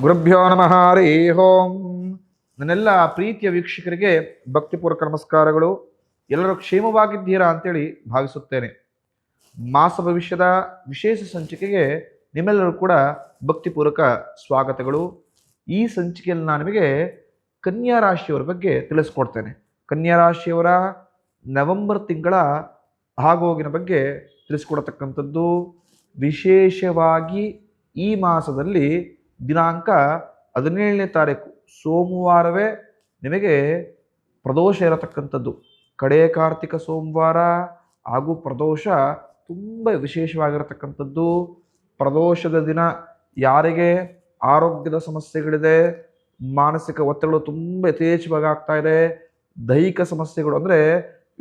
ಗುರುಭ್ಯೋ ನಮಃ, ಹರಿ ಓಂ. ನನ್ನೆಲ್ಲ ಪ್ರೀತಿಯ ವೀಕ್ಷಕರಿಗೆ ಭಕ್ತಿಪೂರ್ವಕ ನಮಸ್ಕಾರಗಳು. ಎಲ್ಲರೂ ಕ್ಷೇಮವಾಗಿದ್ದೀರಾ ಅಂತೇಳಿ ಭಾವಿಸುತ್ತೇನೆ. ಮಾಸ ಭವಿಷ್ಯದ ವಿಶೇಷ ಸಂಚಿಕೆಗೆ ನಿಮ್ಮೆಲ್ಲರೂ ಕೂಡ ಭಕ್ತಿಪೂರ್ವಕ ಸ್ವಾಗತಗಳು. ಈ ಸಂಚಿಕೆಯಲ್ಲಿ ನಾನು ನಿಮಗೆ ಕನ್ಯಾ ರಾಶಿಯವರ ಬಗ್ಗೆ ತಿಳಿಸ್ಕೊಡ್ತೇನೆ. ಕನ್ಯಾ ರಾಶಿಯವರ ನವೆಂಬರ್ ತಿಂಗಳ ಆಗೋಗಿನ ಬಗ್ಗೆ ತಿಳಿಸ್ಕೊಡತಕ್ಕಂಥದ್ದು. ವಿಶೇಷವಾಗಿ ಈ ಮಾಸದಲ್ಲಿ ದಿನಾಂಕ ಹದಿನೇಳನೇ ತಾರೀಕು. ಸೋಮವಾರವೇ ನಿಮಗೆ ಪ್ರದೋಷ ಇರತಕ್ಕಂಥದ್ದು. ಕಡೇ ಕಾರ್ತಿಕ ಸೋಮವಾರ ಹಾಗೂ ಪ್ರದೋಷ ತುಂಬ ವಿಶೇಷವಾಗಿರತಕ್ಕಂಥದ್ದು. ಪ್ರದೋಷದ ದಿನ ಯಾರಿಗೆ ಆರೋಗ್ಯದ ಸಮಸ್ಯೆಗಳಿದೆ, ಮಾನಸಿಕ ಒತ್ತಡಗಳು ತುಂಬ ಯಥೇಚ್ಛವಾಗಿ ಆಗ್ತಾ ಇದೆ, ದೈಹಿಕ ಸಮಸ್ಯೆಗಳು ಅಂದರೆ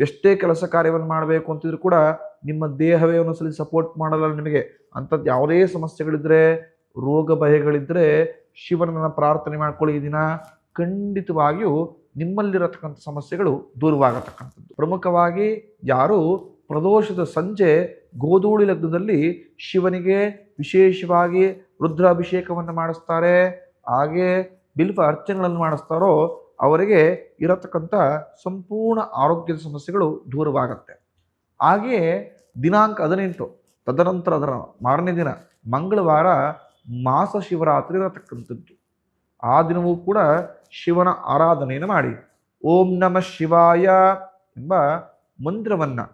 ಎಷ್ಟೇ ಕೆಲಸ ಕಾರ್ಯವನ್ನು ಮಾಡಬೇಕು ಅಂತಿದ್ರು ಕೂಡ ನಿಮ್ಮ ದೇಹವೇ ಒಂದೊಂದ್ಸಲಿ ಸಪೋರ್ಟ್ ಮಾಡಲ್ಲ ನಿಮಗೆ. ಅಂಥದ್ದು ಯಾವುದೇ ಸಮಸ್ಯೆಗಳಿದ್ರೆ ರೋಗ ಭಯಗಳಿದ್ದರೆ ಶಿವನನ್ನು ಪ್ರಾರ್ಥನೆ ಮಾಡ್ಕೊಳ್ಳಿ ಈ ದಿನ. ಖಂಡಿತವಾಗಿಯೂ ನಿಮ್ಮಲ್ಲಿರತಕ್ಕಂಥ ಸಮಸ್ಯೆಗಳು ದೂರವಾಗತಕ್ಕಂಥದ್ದು. ಪ್ರಮುಖವಾಗಿ ಯಾರು ಪ್ರದೋಷದ ಸಂಜೆ ಗೋಧೂಳಿ ಲಗ್ನದಲ್ಲಿ ಶಿವನಿಗೆ ವಿಶೇಷವಾಗಿ ರುದ್ರಾಭಿಷೇಕವನ್ನು ಮಾಡಿಸ್ತಾರೆ. ಹಾಗೆ ಬಿಲ್ವ ಅರ್ಚನೆಗಳನ್ನು ಮಾಡಿಸ್ತಾರೋ ಅವರಿಗೆ ಇರತಕ್ಕಂಥ ಸಂಪೂರ್ಣ ಆರೋಗ್ಯದ ಸಮಸ್ಯೆಗಳು ದೂರವಾಗತ್ತೆ. ಹಾಗೆಯೇ ದಿನಾಂಕ ಹದಿನೆಂಟು, ತದನಂತರ ಅದರ ಮಾರನೇ ದಿನ, ಮಂಗಳವಾರ ಮಾಸ ಶಿವರಾತ್ರಿ ಇರತಕ್ಕಂಥದ್ದು ಆ ದಿನವೂ ಕೂಡ ಶಿವನ ಆರಾಧನೆಯನ್ನು ಮಾಡಿ. ಓಂ ನಮ ಶಿವಾಯ ಎಂಬ ಮಂತ್ರವನ್ನು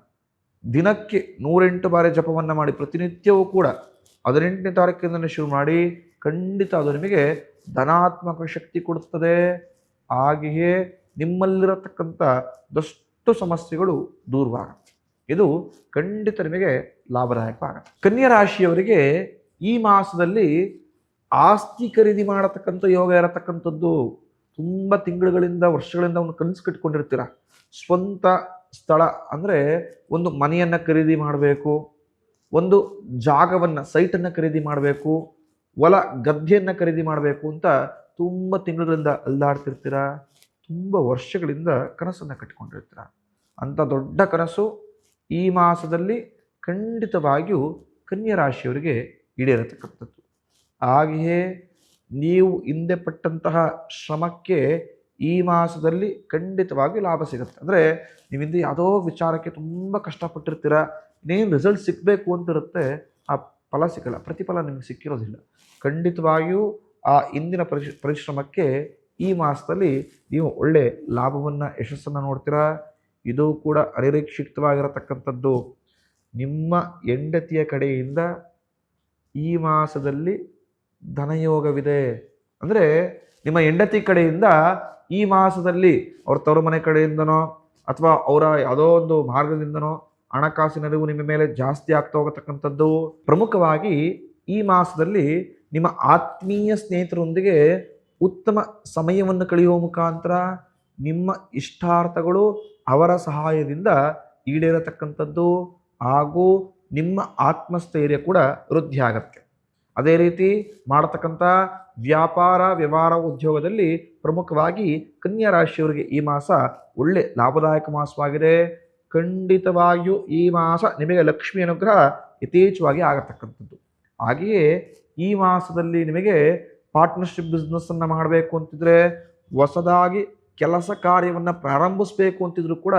ದಿನಕ್ಕೆ ನೂರೆಂಟು ಬಾರಿ ಜಪವನ್ನು ಮಾಡಿ ಪ್ರತಿನಿತ್ಯವೂ ಕೂಡ ಹದಿನೆಂಟನೇ ತಾರೀಕಿಂದಲೇ ಶುರು ಮಾಡಿ ಖಂಡಿತ ಅದು ನಿಮಗೆ ಧನಾತ್ಮಕ ಶಕ್ತಿ ಕೊಡುತ್ತದೆ. ಹಾಗೆಯೇ ನಿಮ್ಮಲ್ಲಿರತಕ್ಕಂಥ ದಷ್ಟು ಸಮಸ್ಯೆಗಳು ದೂರವಾಗುತ್ತೆ. ಇದು ಖಂಡಿತ ನಿಮಗೆ ಲಾಭದಾಯಕವಾಗುತ್ತೆ. ಕನ್ಯಾ ರಾಶಿಯವರಿಗೆ ಈ ಮಾಸದಲ್ಲಿ ಆಸ್ತಿ ಖರೀದಿ ಮಾಡತಕ್ಕಂಥ ಯೋಗ ಇರತಕ್ಕಂಥದ್ದು ತುಂಬ ತಿಂಗಳುಗಳಿಂದ, ವರ್ಷಗಳಿಂದ ಒಂದು ಕನಸು ಕಟ್ಕೊಂಡಿರ್ತೀರ. ಸ್ವಂತ ಸ್ಥಳ ಅಂದರೆ ಒಂದು ಮನೆಯನ್ನು ಖರೀದಿ ಮಾಡಬೇಕು, ಒಂದು ಜಾಗವನ್ನು, ಸೈಟನ್ನು ಖರೀದಿ ಮಾಡಬೇಕು, ಹೊಲ ಗದ್ದೆಯನ್ನು ಖರೀದಿ ಮಾಡಬೇಕು ಅಂತ ತುಂಬ ತಿಂಗಳುಗಳಿಂದ ಅಲ್ದಾಡ್ತಿರ್ತೀರ. ತುಂಬ ವರ್ಷಗಳಿಂದ ಕನಸನ್ನು ಕಟ್ಕೊಂಡಿರ್ತೀರ. ಅಂಥ ದೊಡ್ಡ ಕನಸು ಈ ಮಾಸದಲ್ಲಿ ಖಂಡಿತವಾಗಿಯೂ ಕನ್ಯಾ ರಾಶಿಯವರಿಗೆ ಈಡೇರತಕ್ಕಂಥದ್ದು. ಹಾಗೆಯೇ ನೀವು ಹಿಂದೆ ಪಟ್ಟಂತಹ ಶ್ರಮಕ್ಕೆ ಈ ಮಾಸದಲ್ಲಿ ಖಂಡಿತವಾಗಿ ಲಾಭ ಸಿಗುತ್ತೆ. ಅಂದರೆ ನೀವು ಹಿಂದೆ ಯಾವುದೋ ವಿಚಾರಕ್ಕೆ ತುಂಬ ಕಷ್ಟಪಟ್ಟಿರ್ತೀರ, ಇನ್ನೇನು ರಿಸಲ್ಟ್ ಸಿಗಬೇಕು ಅಂತಿರುತ್ತೆ, ಆ ಫಲ ಸಿಗಲ್ಲ, ಪ್ರತಿಫಲ ನಿಮಗೆ ಸಿಕ್ಕಿರೋದಿಲ್ಲ. ಖಂಡಿತವಾಗಿಯೂ ಆ ಇಂದಿನ ಪರಿಶ್, ಪರಿಶ್ರಮಕ್ಕೆ ಈ ಮಾಸದಲ್ಲಿ ನೀವು ಒಳ್ಳೆ ಲಾಭವನ್ನು, ಯಶಸ್ಸನ್ನು ನೋಡ್ತೀರಾ. ಇದು ಕೂಡ ಅನಿರೀಕ್ಷಿತವಾಗಿರತಕ್ಕಂಥದ್ದು. ನಿಮ್ಮ ಹೆಂಡತಿಯ ಕಡೆಯಿಂದ ಈ ಮಾಸದಲ್ಲಿ ಧನಯೋಗವಿದೆ. ಅಂದರೆ ನಿಮ್ಮ ಹೆಂಡತಿ ಕಡೆಯಿಂದ ಈ ಮಾಸದಲ್ಲಿ ಅವ್ರ ತವರು ಮನೆ ಕಡೆಯಿಂದನೋ ಅಥವಾ ಅವರ ಯಾವುದೋ ಒಂದು ಮಾರ್ಗದಿಂದನೋ ಹಣಕಾಸಿನ ಅರಿವು ನಿಮ್ಮ ಮೇಲೆ ಜಾಸ್ತಿ ಆಗ್ತಾ ಹೋಗತಕ್ಕಂಥದ್ದು. ಪ್ರಮುಖವಾಗಿ ಈ ಮಾಸದಲ್ಲಿ ನಿಮ್ಮ ಆತ್ಮೀಯ ಸ್ನೇಹಿತರೊಂದಿಗೆ ಉತ್ತಮ ಸಮಯವನ್ನು ಕಳೆಯುವ ಮುಖಾಂತರ ನಿಮ್ಮ ಇಷ್ಟಾರ್ಥಗಳು ಅವರ ಸಹಾಯದಿಂದ ಈಡೇರತಕ್ಕಂಥದ್ದು. ಹಾಗೂ ನಿಮ್ಮ ಆತ್ಮಸ್ಥೈರ್ಯ ಕೂಡ ವೃದ್ಧಿ ಆಗತ್ತೆ. ಅದೇ ರೀತಿ ಮಾಡತಕ್ಕಂಥ ವ್ಯಾಪಾರ, ವ್ಯವಹಾರ ಉದ್ಯೋಗದಲ್ಲಿ ಪ್ರಮುಖವಾಗಿ ಕನ್ಯಾ ರಾಶಿಯವರಿಗೆ ಈ ಮಾಸ ಒಳ್ಳೆ ಲಾಭದಾಯಕ ಮಾಸವಾಗಿದೆ. ಖಂಡಿತವಾಗಿಯೂ ಈ ಮಾಸ ನಿಮಗೆ ಲಕ್ಷ್ಮಿ ಅನುಗ್ರಹ ಯಥೇಚ್ಛವಾಗಿ ಆಗತಕ್ಕಂಥದ್ದು. ಹಾಗೆಯೇ ಈ ಮಾಸದಲ್ಲಿ ನಿಮಗೆ ಪಾರ್ಟ್ನರ್ಶಿಪ್ ಬಿಸ್ನೆಸ್ಸನ್ನು ಮಾಡಬೇಕು ಅಂತಿದ್ರೆ ಹೊಸದಾಗಿ ಕೆಲಸ ಕಾರ್ಯವನ್ನು ಪ್ರಾರಂಭಿಸಬೇಕು ಅಂತಿದ್ರೂ ಕೂಡ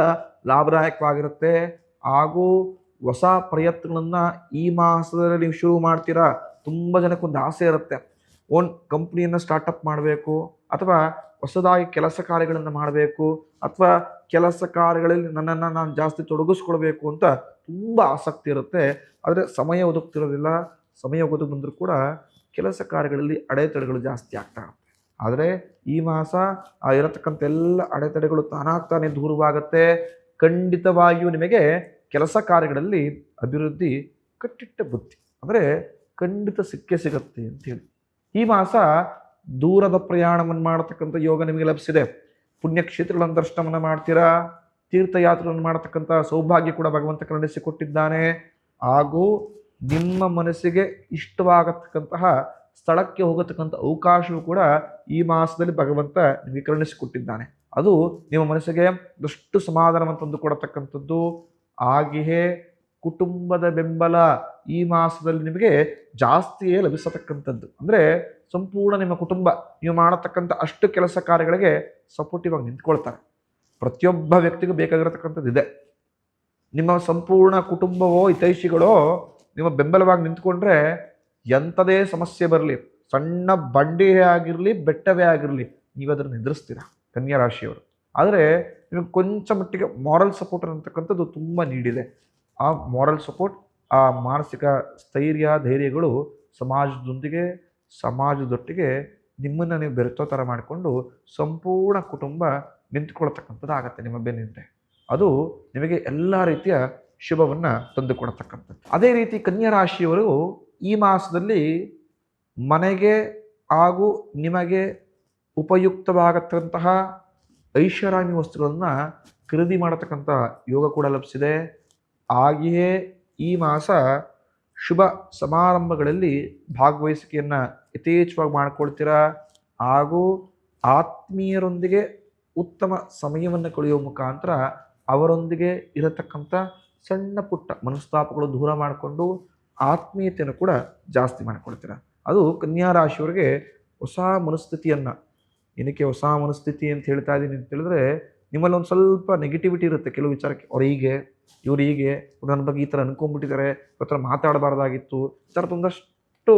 ಲಾಭದಾಯಕವಾಗಿರುತ್ತೆ. ಹಾಗೂ ಹೊಸ ಪ್ರಯತ್ನಗಳನ್ನು ಈ ಮಾಸದಲ್ಲಿ ನೀವು ಶುರು ಮಾಡ್ತೀರಾ? ತುಂಬ ಜನಕ್ಕೊಂದು ಆಸೆ ಇರುತ್ತೆ. ಓನ್ ಕಂಪ್ನಿಯನ್ನು ಸ್ಟಾರ್ಟಪ್ ಮಾಡಬೇಕು, ಅಥವಾ ಹೊಸದಾಗಿ ಕೆಲಸ ಕಾರ್ಯಗಳನ್ನು ಮಾಡಬೇಕು, ಅಥವಾ ಕೆಲಸ ಕಾರ್ಯಗಳಲ್ಲಿ ನನ್ನನ್ನು ನಾನು ಜಾಸ್ತಿ ತೊಡಗಿಸ್ಕೊಳ್ಬೇಕು ಅಂತ ತುಂಬ ಆಸಕ್ತಿ ಇರುತ್ತೆ. ಆದರೆ ಸಮಯ ಒದಗ್ತಿರೋದಿಲ್ಲ. ಸಮಯ ಒದಗಿ ಬಂದರೂ ಕೂಡ ಕೆಲಸ ಕಾರ್ಯಗಳಲ್ಲಿ ಅಡೆತಡೆಗಳು ಜಾಸ್ತಿ ಆಗ್ತಾ ಆದರೆ ಈ ಮಾಸ ಇರತಕ್ಕಂಥ ಎಲ್ಲ ಅಡೆತಡೆಗಳು ತಾನಾಗ್ತಾನೆ ದೂರವಾಗುತ್ತೆ. ಖಂಡಿತವಾಗಿಯೂ ನಿಮಗೆ ಕೆಲಸ ಕಾರ್ಯಗಳಲ್ಲಿ ಅಭಿವೃದ್ಧಿ ಕಟ್ಟಿಟ್ಟ ಬುದ್ಧಿ. ಅಂದರೆ ಖಂಡಿತ ಸಿಕ್ಕೇ ಸಿಗತ್ತೆ ಅಂತೇಳಿ ಈ ಮಾಸ ದೂರದ ಪ್ರಯಾಣವನ್ನು ಮಾಡತಕ್ಕಂಥ ಯೋಗ ನಿಮಗೆ ಲಭಿಸಿದೆ. ಪುಣ್ಯಕ್ಷೇತ್ರಗಳನ್ನು ದರ್ಶನವನ್ನು ಮಾಡ್ತೀರಾ? ತೀರ್ಥಯಾತ್ರೆಗಳನ್ನು ಮಾಡತಕ್ಕಂಥ ಸೌಭಾಗ್ಯ ಕೂಡ ಭಗವಂತ ಕರುಣಿಸಿಕೊಟ್ಟಿದ್ದಾನೆ ಹಾಗೂ ನಿಮ್ಮ ಮನಸ್ಸಿಗೆ ಇಷ್ಟವಾಗತಕ್ಕಂತಹ ಸ್ಥಳಕ್ಕೆ ಹೋಗತಕ್ಕಂಥ ಅವಕಾಶವೂ ಕೂಡ ಈ ಮಾಸದಲ್ಲಿ ಭಗವಂತ ನಿಮಗೆ ಕರುಣಿಸಿಕೊಟ್ಟಿದ್ದಾನೆ ಅದು ನಿಮ್ಮ ಮನಸ್ಸಿಗೆ ಎಷ್ಟು ಸಮಾಧಾನವನ್ನು ತಂದು ಕೊಡತಕ್ಕಂಥದ್ದು ಹಾಗೆಯೇ ಕುಟುಂಬದ ಬೆಂಬಲ ಈ ಮಾಸದಲ್ಲಿ ನಿಮಗೆ ಜಾಸ್ತಿಯೇ ಲಭಿಸತಕ್ಕಂಥದ್ದು. ಅಂದರೆ ಸಂಪೂರ್ಣ ನಿಮ್ಮ ಕುಟುಂಬ, ನೀವು ಮಾಡತಕ್ಕಂಥ ಅಷ್ಟು ಕೆಲಸ ಕಾರ್ಯಗಳಿಗೆ ಸಪೋರ್ಟಿವ್ ಆಗಿ ನಿಂತ್ಕೊಳ್ತಾರೆ. ಪ್ರತಿಯೊಬ್ಬ ವ್ಯಕ್ತಿಗೂ ಬೇಕಾಗಿರತಕ್ಕಂಥದ್ದು ಇದೆ. ನಿಮ್ಮ ಸಂಪೂರ್ಣ ಕುಟುಂಬವೋ, ಹಿತೈಷಿಗಳೋ ನಿಮ್ಮ ಬೆಂಬಲವಾಗಿ ನಿಂತ್ಕೊಂಡ್ರೆ ಎಂಥದೇ ಸಮಸ್ಯೆ ಬರಲಿ, ಸಣ್ಣ ಬಂಡಿಯೇ ಆಗಿರಲಿ, ಬೆಟ್ಟವೇ ಆಗಿರಲಿ, ನೀವು ಅದನ್ನು ಎದುರಿಸ್ತೀರ. ಕನ್ಯಾ ರಾಶಿಯವರು. ಆದರೆ ನಿಮಗೆ ಕೊಂಚ ಮಟ್ಟಿಗೆ ಮಾರಲ್ ಸಪೋರ್ಟ್ ಅನ್ನತಕ್ಕಂಥದ್ದು ತುಂಬ ನೀಡಿದೆ. ಆ ಮಾರಲ್ ಸಪೋರ್ಟ್ ಆ ಮಾನಸಿಕ ಸ್ಥೈರ್ಯ, ಧೈರ್ಯಗಳು ಸಮಾಜದೊಂದಿಗೆ, ಸಮಾಜದೊಟ್ಟಿಗೆ ನಿಮ್ಮನ್ನು ನೀವು ಬೆರೆತೋ ಥರ ಮಾಡಿಕೊಂಡು ಸಂಪೂರ್ಣ ಕುಟುಂಬ ನಿಂತ್ಕೊಳ್ತಕ್ಕಂಥದ್ದು ಆಗುತ್ತೆ ನಿಮ್ಮ ಬೆನ್ನಿಂದೆ. ಅದು ನಿಮಗೆ ಎಲ್ಲ ರೀತಿಯ ಶುಭವನ್ನು ತಂದುಕೊಡತಕ್ಕಂಥದ್ದು. ಅದೇ ರೀತಿ ಕನ್ಯಾ ರಾಶಿಯವರು ಈ ಮಾಸದಲ್ಲಿ ಮನೆಗೆ ಹಾಗೂ ನಿಮಗೆ ಉಪಯುಕ್ತವಾಗತಕ್ಕಂತಹ ಐಷಾರಾಮಿ ವಸ್ತುಗಳನ್ನು ಖರೀದಿ ಮಾಡತಕ್ಕಂಥ ಯೋಗ ಕೂಡ ಲಭಿಸಿದೆ. ಹಾಗೆಯೇ ಈ ಮಾಸ ಶುಭ ಸಮಾರಂಭಗಳಲ್ಲಿ ಭಾಗವಹಿಸಿಕೆಯನ್ನು ಯಥೇಚ್ಛವಾಗಿ ಮಾಡಿಕೊಳ್ತೀರಾ? ಹಾಗೂ ಆತ್ಮೀಯರೊಂದಿಗೆ ಉತ್ತಮ ಸಮಯವನ್ನು ಕಳೆಯುವ ಮುಖಾಂತರ ಅವರೊಂದಿಗೆ ಇರತಕ್ಕಂಥ ಸಣ್ಣ ಪುಟ್ಟ ಮನಸ್ತಾಪಗಳು ದೂರ ಮಾಡಿಕೊಂಡು ಆತ್ಮೀಯತೆಯನ್ನು ಕೂಡ ಜಾಸ್ತಿ ಮಾಡಿಕೊಳ್ತೀರ? ಅದು ಕನ್ಯಾ ರಾಶಿಯವರಿಗೆ ಹೊಸ ಮನಸ್ಥಿತಿಯನ್ನು ಏನಕ್ಕೆ ಹೊಸ ಮನಸ್ಥಿತಿ ಅಂತ ಹೇಳ್ತಾ ಇದ್ದೀನಿ ಅಂತ ಹೇಳಿದ್ರೆ ನಿಮ್ಮಲ್ಲಿ ಒಂದು ಸ್ವಲ್ಪ ನೆಗೆಟಿವಿಟಿ ಇರುತ್ತೆ ಕೆಲವು ವಿಚಾರಕ್ಕೆ. ಅವ್ರು ಹೀಗೆ, ಇವ್ರು ಹೀಗೆ ನನ್ನ ಬಗ್ಗೆ ಈ ಥರ ಅನ್ಕೊಂಡ್ಬಿಟ್ಟಿದ್ದಾರೆ ಇವ್ರ ಥರ ಮಾತಾಡಬಾರ್ದಾಗಿತ್ತು, ಈ ಥರ ಒಂದಷ್ಟು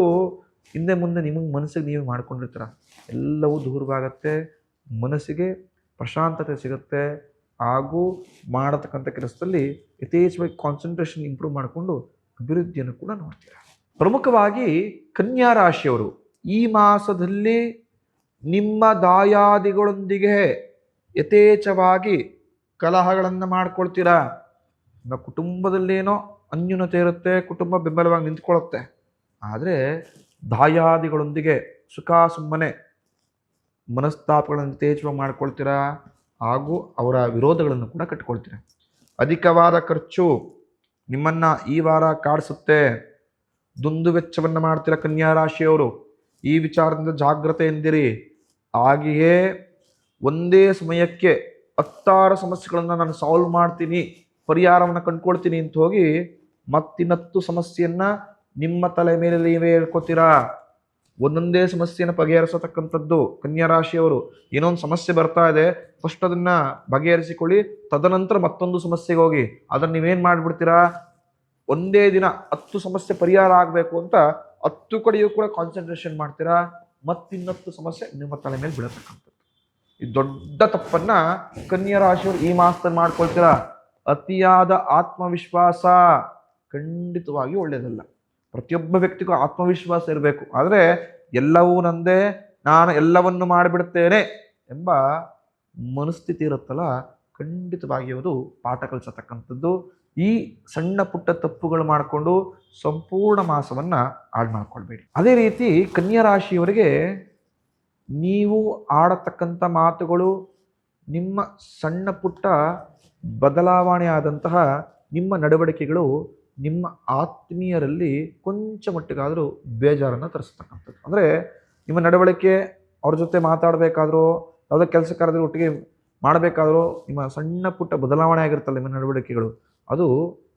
ಹಿಂದೆ ಮುಂದೆ ನಿಮಗೆ ಮನಸ್ಸಿಗೆ ನೀವು ಮಾಡ್ಕೊಂಡಿರ್ತೀರ. ಎಲ್ಲವೂ ದೂರವಾಗತ್ತೆ, ಮನಸ್ಸಿಗೆ ಪ್ರಶಾಂತತೆ ಸಿಗುತ್ತೆ, ಹಾಗೂ ಮಾಡತಕ್ಕಂಥ ಕೆಲಸದಲ್ಲಿ ಯಥೇಚ್ಛವಾಗಿ ಕಾನ್ಸಂಟ್ರೇಷನ್ ಇಂಪ್ರೂವ್ ಮಾಡಿಕೊಂಡು ಅಭಿವೃದ್ಧಿಯನ್ನು ಕೂಡ ನೋಡ್ತೀರ. ಪ್ರಮುಖವಾಗಿ ಕನ್ಯಾ ರಾಶಿಯವರು ಈ ಮಾಸದಲ್ಲಿ ನಿಮ್ಮ ದಾಯಾದಿಗಳೊಂದಿಗೆ ಯಥೇಚ್ಛವಾಗಿ ಕಲಹಗಳನ್ನು ಮಾಡ್ಕೊಳ್ತೀರಾ? ನಿಮ್ಮ ಕುಟುಂಬದಲ್ಲೇನೋ ಅನ್ಯೂನತೆ ಇರುತ್ತೆ, ಕುಟುಂಬ ಬೆಂಬಲವಾಗಿ ನಿಂತ್ಕೊಳ್ಳುತ್ತೆ. ಆದರೆ ದಾಯಾದಿಗಳೊಂದಿಗೆ ಸುಖ ಸುಮ್ಮನೆ ಮನಸ್ತಾಪಗಳನ್ನು ಯಥೇಚ್ಛವಾಗಿ ಮಾಡ್ಕೊಳ್ತೀರಾ? ಹಾಗೂ ಅವರ ವಿರೋಧಗಳನ್ನು ಕೂಡ ಕಟ್ಕೊಳ್ತೀರಾ? ಅಧಿಕವಾದ ಖರ್ಚು ನಿಮ್ಮನ್ನು ಈ ವಾರ ಕಾಡಿಸುತ್ತೆ. ದುಂದು ವೆಚ್ಚವನ್ನು ಮಾಡ್ತೀರ ಕನ್ಯಾ ರಾಶಿಯವರು? ಈ ವಿಚಾರದಿಂದ ಜಾಗ್ರತೆ ಎಂದಿರಿ. ಹಾಗೆಯೇ ಒಂದೇ ಸಮಯಕ್ಕೆ ಹತ್ತಾರು ಸಮಸ್ಯೆಗಳನ್ನು ನಾನು ಸಾಲ್ವ್ ಮಾಡ್ತೀನಿ, ಪರಿಹಾರವನ್ನು ಕಂಡುಕೊಳ್ತೀನಿ ಅಂತ ಹೋಗಿ ಮತ್ತಿನತ್ತು ಸಮಸ್ಯೆಯನ್ನು ನಿಮ್ಮ ತಲೆ ಮೇಲೆ ನೀವೇ ಹೇಳ್ಕೊತೀರಾ? ಒಂದೊಂದೇ ಸಮಸ್ಯೆಯನ್ನು ಬಗೆಹರಿಸತಕ್ಕಂಥದ್ದು ಕನ್ಯಾ ರಾಶಿಯವರು. ಏನೋ ಒಂದು ಸಮಸ್ಯೆ ಬರ್ತಾ ಇದೆ ಫಸ್ಟ್ ಅದನ್ನು ಬಗೆಹರಿಸಿಕೊಳ್ಳಿ, ತದನಂತರ ಮತ್ತೊಂದು ಸಮಸ್ಯೆಗೆ ಹೋಗಿ. ಅದನ್ನು ನೀವೇನು ಮಾಡಿಬಿಡ್ತೀರಾ? ಒಂದೇ ದಿನ ಹತ್ತು ಸಮಸ್ಯೆ ಪರಿಹಾರ ಆಗಬೇಕು ಅಂತ ಹತ್ತು ಕಡೆಯೂ ಕೂಡ ಕಾನ್ಸಂಟ್ರೇಷನ್ ಮಾಡ್ತೀರಾ? ಮತ್ತಿನ್ನತ್ತು ಸಮಸ್ಯೆ ನಿಮ್ಮ ತಲೆ ಮೇಲೆ ಬೀಳತಕ್ಕಂಥದ್ದು. ಈ ದೊಡ್ಡ ತಪ್ಪನ್ನ ಕನ್ಯಾ ರಾಶಿಯವರು ಈ ಮಾಸದಲ್ಲಿ ಮಾಡ್ಕೊಳ್ತೀರಾ? ಅತಿಯಾದ ಆತ್ಮವಿಶ್ವಾಸ ಖಂಡಿತವಾಗಿ ಒಳ್ಳೆಯದಲ್ಲ. ಪ್ರತಿಯೊಬ್ಬ ವ್ಯಕ್ತಿಗೂ ಆತ್ಮವಿಶ್ವಾಸ ಇರಬೇಕು. ಆದರೆ ಎಲ್ಲವೂ ನಂದೇ, ನಾನು ಎಲ್ಲವನ್ನು ಮಾಡಿಬಿಡುತ್ತೇನೆ ಎಂಬ ಮನಸ್ಥಿತಿ ಇರುತ್ತಲ್ಲ ಖಂಡಿತವಾಗಿ ಅದು ಪಾಠ ಕಲಿಸತಕ್ಕಂಥದ್ದು. ಈ ಸಣ್ಣ ಪುಟ್ಟ ತಪ್ಪುಗಳು ಮಾಡಿಕೊಂಡು ಸಂಪೂರ್ಣ ಮಾಸವನ್ನು ಹಾಳು ಮಾಡ್ಕೊಳ್ಬೇಡಿ. ಅದೇ ರೀತಿ ಕನ್ಯಾ ರಾಶಿಯವರಿಗೆ ನೀವು ಆಡತಕ್ಕಂಥ ಮಾತುಗಳು, ನಿಮ್ಮ ಸಣ್ಣ ಪುಟ್ಟ ಬದಲಾವಣೆ ಆದಂತಹ ನಿಮ್ಮ ನಡವಳಿಕೆಗಳು ನಿಮ್ಮ ಆತ್ಮೀಯರಲ್ಲಿ ಕೊಂಚ ಮಟ್ಟಿಗಾದರೂ ಬೇಜಾರನ್ನು ತರಿಸ್ತಕ್ಕಂಥದ್ದು. ಅಂದರೆ ನಿಮ್ಮ ನಡವಳಿಕೆ, ಅವ್ರ ಜೊತೆ ಮಾತಾಡಬೇಕಾದ್ರೂ, ಯಾವುದೇ ಕೆಲಸ ಕಾರ್ಯದಲ್ಲಿ ಒಟ್ಟಿಗೆ ಮಾಡಬೇಕಾದ್ರೂ ನಿಮ್ಮ ಸಣ್ಣ ಪುಟ್ಟ ಬದಲಾವಣೆ ಆಗಿರುತ್ತಲ್ಲ ನಿಮ್ಮ ನಡವಳಿಕೆಗಳು, ಅದು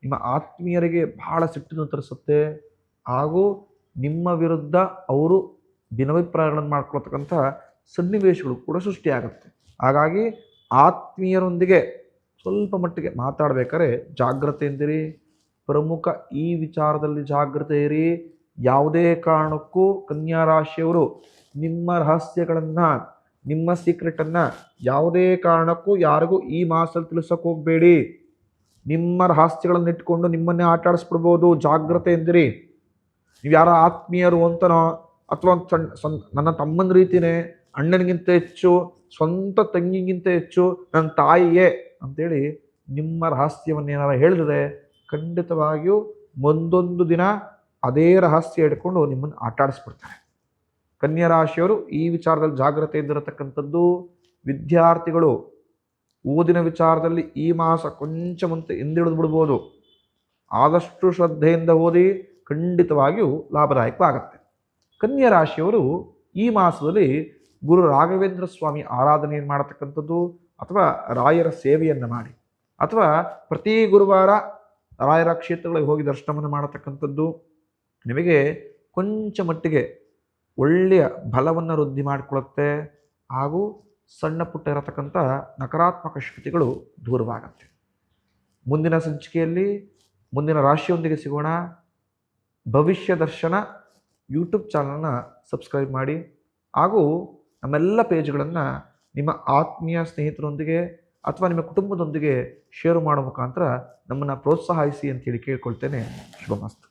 ನಿಮ್ಮ ಆತ್ಮೀಯರಿಗೆ ಬಹಳ ಸಿಟ್ಟನ್ನು ತರಿಸುತ್ತೆ. ಹಾಗೂ ನಿಮ್ಮ ವಿರುದ್ಧ ಅವರು ಭಿನ್ನಾಭಿಪ್ರಾಯಗಳನ್ನು ಮಾಡ್ಕೊಳ್ತಕ್ಕಂಥ ಸನ್ನಿವೇಶಗಳು ಕೂಡ ಸೃಷ್ಟಿಯಾಗುತ್ತೆ. ಹಾಗಾಗಿ ಆತ್ಮೀಯರೊಂದಿಗೆ ಸ್ವಲ್ಪ ಮಟ್ಟಿಗೆ ಮಾತಾಡಬೇಕಾದ್ರೆ ಜಾಗ್ರತೆಯಿಂದಿರಿ. ಪ್ರಮುಖ ಈ ವಿಚಾರದಲ್ಲಿ ಜಾಗ್ರತೆ ಇರಿ. ಯಾವುದೇ ಕಾರಣಕ್ಕೂ ಕನ್ಯಾ ರಾಶಿಯವರು ನಿಮ್ಮ ರಹಸ್ಯಗಳನ್ನು ನಿಮ್ಮ ಸೀಕ್ರೆಟನ್ನು ಯಾವುದೇ ಕಾರಣಕ್ಕೂ ಯಾರಿಗೂ ಈ ಮಾಸಲ್ಲಿ ತಿಳಿಸೋಕೆ ಹೋಗಬೇಡಿ. ನಿಮ್ಮ ರಹಸ್ಯಗಳನ್ನು ಇಟ್ಕೊಂಡು ನಿಮ್ಮನ್ನೇ ಆಟ ಆಡಿಸ್ಬಿಡ್ಬೋದು ಜಾಗ್ರತೆ ಎಂದಿರಿ. ನೀವು ಯಾರ ಆತ್ಮೀಯರು ಅಂತನೋ ಅಥವಾ ಸಣ್ಣ ನನ್ನ ತಮ್ಮನ ರೀತಿಯೇ ಅಣ್ಣನಿಗಿಂತ ಹೆಚ್ಚು, ಸ್ವಂತ ತಂಗಿಗಿಂತ ಹೆಚ್ಚು, ನನ್ನ ತಾಯಿಯೇ ಅಂತೇಳಿ ನಿಮ್ಮ ರಹಸ್ಯವನ್ನು ಏನಾರು ಹೇಳಿದರೆ ಖಂಡಿತವಾಗಿಯೂ ಒಂದೊಂದು ದಿನ ಅದೇ ರಹಸ್ಯ ಹಿಡ್ಕೊಂಡು ನಿಮ್ಮನ್ನು ಆಟ ಆಡಿಸ್ಬಿಡ್ತಾರೆ ಕನ್ಯಾ ರಾಶಿಯವರು ಈ ವಿಚಾರದಲ್ಲಿ ಜಾಗ್ರತೆಯಿಂದಿರತಕ್ಕಂಥದ್ದು ವಿದ್ಯಾರ್ಥಿಗಳು. ಓದಿನ ವಿಚಾರದಲ್ಲಿ ಈ ಮಾಸ ಕೊಂಚ ಮುಂತೆ ಹಿಂದಿಳಿದು ಬಿಡ್ಬೋದು. ಆದಷ್ಟು ಶ್ರದ್ಧೆಯಿಂದ ಓದಿ ಖಂಡಿತವಾಗಿಯೂ ಲಾಭದಾಯಕವಾಗುತ್ತೆ. ಕನ್ಯಾ ರಾಶಿಯವರು ಈ ಮಾಸದಲ್ಲಿ ಗುರು ರಾಘವೇಂದ್ರ ಸ್ವಾಮಿ ಆರಾಧನೆಯನ್ನು ಮಾಡತಕ್ಕಂಥದ್ದು ಅಥವಾ ರಾಯರ ಸೇವೆಯನ್ನು ಮಾಡಿ ಅಥವಾ ಪ್ರತಿ ಗುರುವಾರ ರಾಯರ ಕ್ಷೇತ್ರಗಳಿಗೆ ಹೋಗಿ ದರ್ಶನವನ್ನು ಮಾಡತಕ್ಕಂಥದ್ದು. ನಿಮಗೆ ಕೊಂಚ ಮಟ್ಟಿಗೆ ಒಳ್ಳೆಯ ಬಲವನ್ನು ವೃದ್ಧಿ ಮಾಡಿಕೊಳ್ಳುತ್ತೆ ಹಾಗೂ ಸಣ್ಣ ಪುಟ್ಟ ಇರತಕ್ಕಂಥ ನಕಾರಾತ್ಮಕ ಶಕ್ತಿಗಳು ದೂರವಾಗತ್ತೆ. ಮುಂದಿನ ಸಂಚಿಕೆಯಲ್ಲಿ ಮುಂದಿನ ರಾಶಿಯೊಂದಿಗೆ ಸಿಗೋಣ. ಭವಿಷ್ಯ ದರ್ಶನ ಯೂಟ್ಯೂಬ್ ಚಾನಲ್ನ ಸಬ್ಸ್ಕ್ರೈಬ್ ಮಾಡಿ ಹಾಗೂ ನಮ್ಮೆಲ್ಲ ಪೇಜ್ಗಳನ್ನು ನಿಮ್ಮ ಆತ್ಮೀಯ ಸ್ನೇಹಿತರೊಂದಿಗೆ ಅಥವಾ ನಿಮ್ಮ ಕುಟುಂಬದೊಂದಿಗೆ ಶೇರ್ ಮಾಡೋ ಮುಖಾಂತರ ನಮ್ಮನ್ನು ಪ್ರೋತ್ಸಾಹಿಸಿ ಅಂತೇಳಿ ಕೇಳ್ಕೊಳ್ತೇನೆ. ಶುಭ ಮಸ್ತು.